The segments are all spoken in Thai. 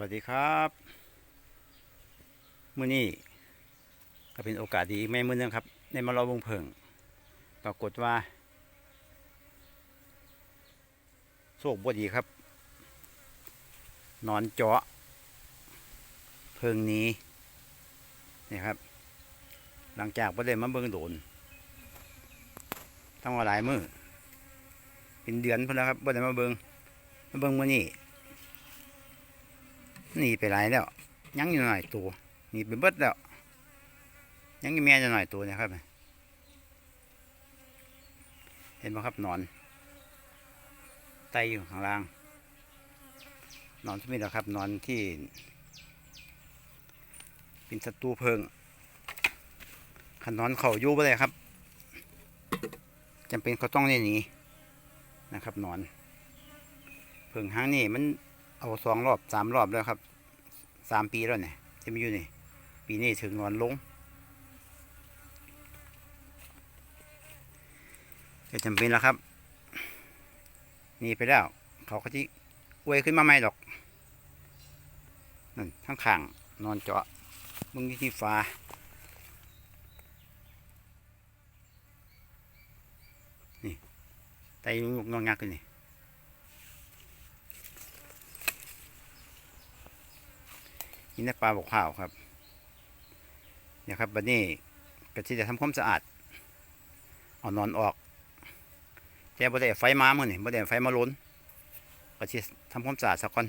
วัสดีครับมื้อนี้ก็เป็นโอกาสดีอีกไม่มื้อนึงครับ ในมาเราวงเพิงปรากฏว่าโชคบดีครับนอนเจาะ เพิงนี้นี่ครับ หลังจากบ่ได้มาเบิ่งโดนทั้งว่าหลายมือเป็นเดือนพุ่นแล้วครับบ่ได้มาเบิ่งมาเบิ่งมื้อนี้ นีไปหลายแล้ว ยังอยู่หน่อยตัวหนีไปเบิดแล้ว ยังอยู่แม่จะหน่อยตัวนะครับ เห็นไหมครับนอนไตอยู่ข้างล่าง นอนที่นี่แหละครับ นอนที่เป็นศัตรูเพิงขันนอนเขายู่ไปเลยครับจำเป็นเขาต้องนี่หนีนะครับนอนเพิงห้างนี่มันเอาสองรอบสามรอบแล้วครับ สามปีแล้วเนี่ยที่มาอยู่นี่ ปีนี้ถึงนอนลงจะจำเป็นแล้วครับ นี่ไปแล้ว เขาก็ที่อวยขึ้นมาใหม่ดอกนั่นทั้งข้างนอนเจาะมึงที่คีฟ้านี่ไตลูกงองักขึ้นนี่ นี่ในปลาบกข้าวครับเนี่ยครับบัดนี้ก็ที่จะทำความสะอาดเอานอนออกแต่บ่ได้ไฟมาเมื่อนี่บ่ได้ไฟมาล้นก็ที่ทำความสะอาดสักก่อน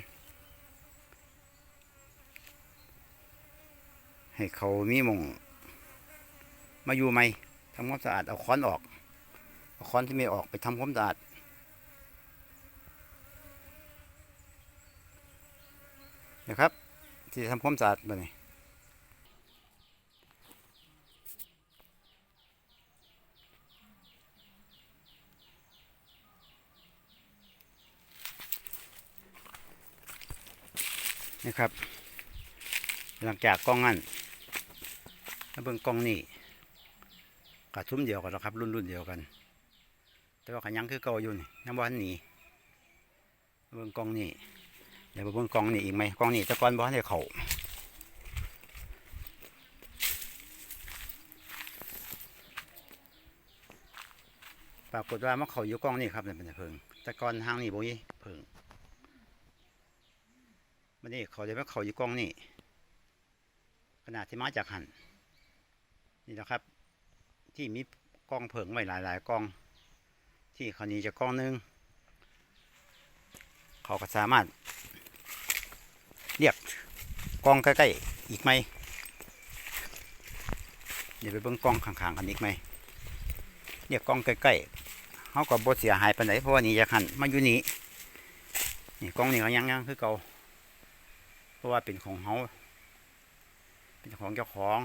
ให้เขามีมงมาอยู่ไหมทำความสะอาดเอาค้อนออกเอาค้อนที่ไม่ออกไปทำความสะอาดนะครับ ที่ทำความสะอาดแบบนี้นี่ครับ หลังจากกล้องนั่นแล้วเบิ่งกล้องนี่กัซุ้มเดียวกันแล้วครับ รุ่นรุ่นเดียวกัน แต่ว่าขยังคือเก่าอยู่นี่ยังวันหนีเบิ่งกล้องนี่ ดี๋ยวมาเบิ่งกองนี่อีกไหมกองนี่ต่ก่อนบ่ทันได้เขาปรากฏว่ามันเขาอยู่กองนี่ครับเนี่ยเป็นเพิงต่ก่อนทางนี่บ่มีเพิงมันนี่เขาจะว่าเขาอยู่กองนี่ขนาดที่มาจากหันนี่แหละครับ ที่มีกองเพิงไว้หลายๆกอง ที่เขานี้จะกองหนึงเขาก็สามารถ เรียกกองใกล้ๆอีกไหมเดี๋ยวไปเบิ่งกองข้างๆกันอีกไหมเรียกกองใกล้ๆเขาก็บ่เสียหายไปไหนเพราะว่านี่จะหันมาอยู่นี่นี่กองนี่ก็ยังยังคือเก่าเพราะว่าเป็นของเขาเป็นของเจ้าของ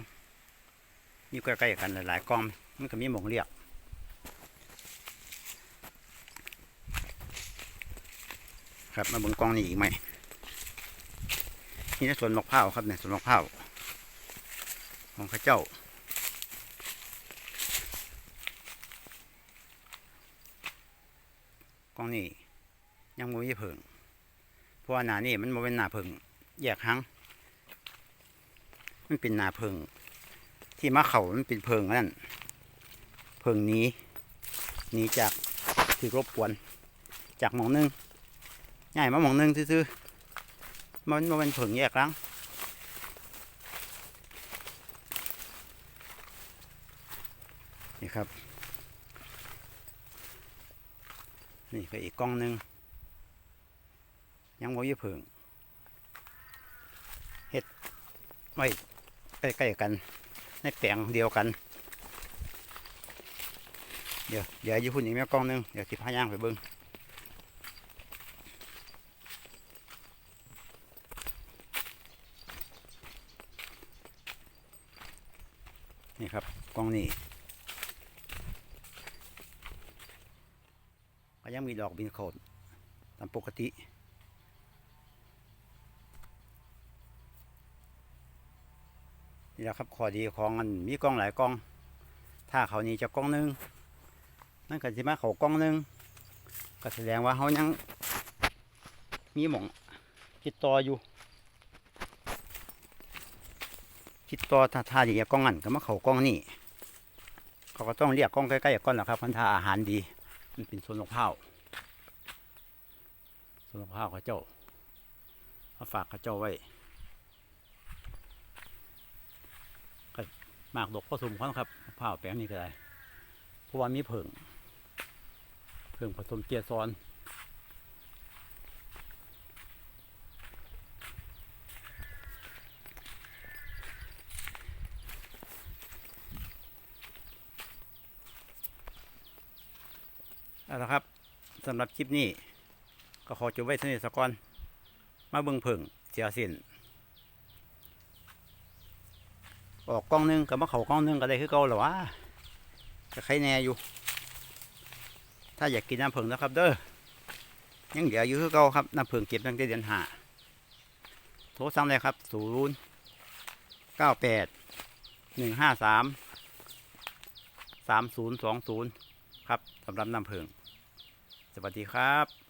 อยู่ใกล้ๆกันหลายๆกองมันก็มีหมองเรียกครับมาเบนกองนี่อีกไหม นี่ในสวนมะพร้าวครับเนี่ยสวนมะพร้าวของข้าเจ้ากล้องนี่ยังบ่มีเพิงเพราะว่าหนานี่มันบ่เป็นหนาเพิงแยกหังมันเป็นหนาเพิงที่มาเขามันเป็นเพิงนนั่นเพิงนี้หนีจากที่รบกวน จากหมองนึงใหญ่มาหมองนึงซื่อๆ มันบ่เป็นเพิงแยกรังนี่ครับ นี่ก็อีกกล้องหนึ่งยังบ่ยี่เพิงเฮ็ดไว้ใกล้ๆกัน ในแปลงเดียวกัน เดี๋ยวเดี๋ยวยู่พุ่นอีกแม่กล้องหนึงเดี๋ยวสิพาย่างไปเบิ่ง นี่ครับกล้องนี้ก็ยังมีดอกบินโขดตามปกตินี่แหละครับข้อดีของอันมีกล้องหลายกล้อง ถ้าเขานี่จะกล้องหนึงนั่นก็จะมาเขากล้องหนึงก็แสดงว่าเขายังมีหมองติดต่ออยู่ คิดต่อถ้าท่าดีกล้องนั่นก็มาเขากล้องนี่เขาก็ต้องเรียกกล้องใกล้ๆก่อนแหละครับพันธาอาหารดี มันเป็นสวนมะพร้าวสวนมะพร้าวเขาเจ้าเอาฝากเขาเจ้าไว้มากดกผสมกันครับมะพร้าวแปลงนี้ก็ได้เพราะว่ามีเผิงเผิงผสมเกียร์ซ้อน เอาละครับสำหรับคลิปนี้ ก็ขอจบไว้เท่านี้สักก่อนมาเบิ่งเพิ่งเสียสินออกกล้องหนึงกับมาเขากล้องหนึงก็ได้คือเก่าหรอวะจะใครแน่อยู่ ถ้าอยากกินน้ำเพิ่งนะครับ เด้อยังเหลืออยู่คือเก่าครับน้ำเพิ่งเก็บตั้งแต่เดือนห้าโทรสั่งเลยครับศูนย์เก้าแปดหนึ่งห้าสามสามศูนย์สองศูนย์ ครับสำหรับน้ำผึ้งสวัสดีครับ